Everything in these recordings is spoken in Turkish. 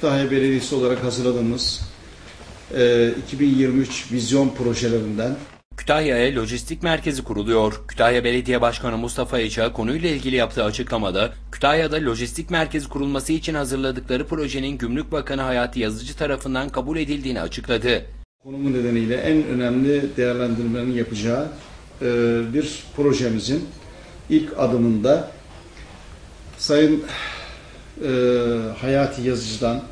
Kütahya Belediyesi olarak hazırladığımız e, 2023 vizyon projelerinden Kütahya'ya lojistik merkezi kuruluyor. Kütahya Belediye Başkanı Mustafa Eça konuyla ilgili yaptığı açıklamada, Kütahya'da lojistik merkezi kurulması için hazırladıkları projenin Gümrük Bakanı Hayati Yazıcı tarafından kabul edildiğini açıkladı. konumu nedeniyle en önemli değerlendirmelerin yapacağı e, bir projemizin ilk adımında Sayın e, Hayati Yazıcı'dan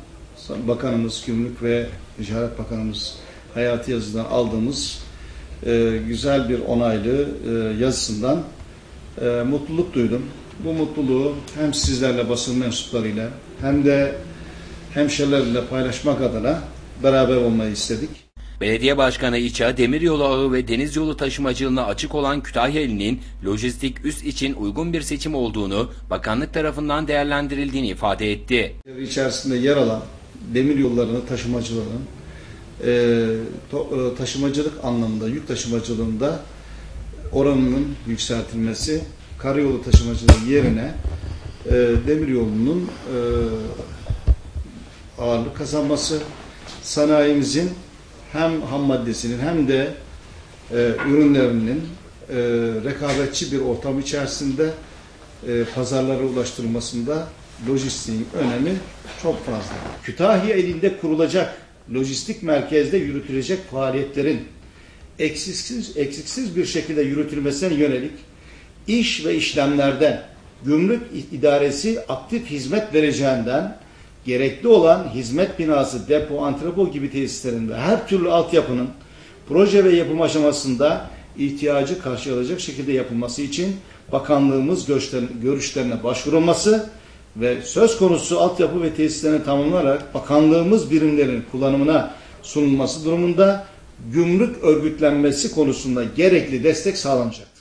Bakanımız Gümrük ve Ticaret Bakanımız Hayati Yazıcı'dan aldığımız e, güzel bir onaylı e, yazısından e, mutluluk duydum. Bu mutluluğu hem sizlerle basın mensuplarıyla hem de hemşerilerle paylaşmak adına beraber olmayı istedik. Belediye Başkanı İça, demiryolu ağı ve deniz yolu taşımacılığına açık olan Kütahya lojistik üs için uygun bir seçim olduğunu bakanlık tarafından değerlendirildiğini ifade etti. içerisinde yer alan demir yollarını taşımacılığının e, to- e, taşımacılık anlamında, yük taşımacılığında oranının yükseltilmesi, karayolu taşımacılığı yerine e, demir yolunun e, ağırlık kazanması, sanayimizin hem ham maddesinin hem de e, ürünlerinin e, rekabetçi bir ortam içerisinde e, pazarlara ulaştırılmasında lojistiğin önemi çok fazla. Kütahya elinde kurulacak lojistik merkezde yürütülecek faaliyetlerin eksiksiz, eksiksiz bir şekilde yürütülmesine yönelik iş ve işlemlerde gümrük idaresi aktif hizmet vereceğinden gerekli olan hizmet binası, depo, antrepo gibi tesislerin ve her türlü altyapının proje ve yapım aşamasında ihtiyacı karşılayacak şekilde yapılması için bakanlığımız görüşlerine, başvurulması ve söz konusu altyapı ve tesislerini tamamlanarak bakanlığımız birimlerinin kullanımına sunulması durumunda gümrük örgütlenmesi konusunda gerekli destek sağlanacak.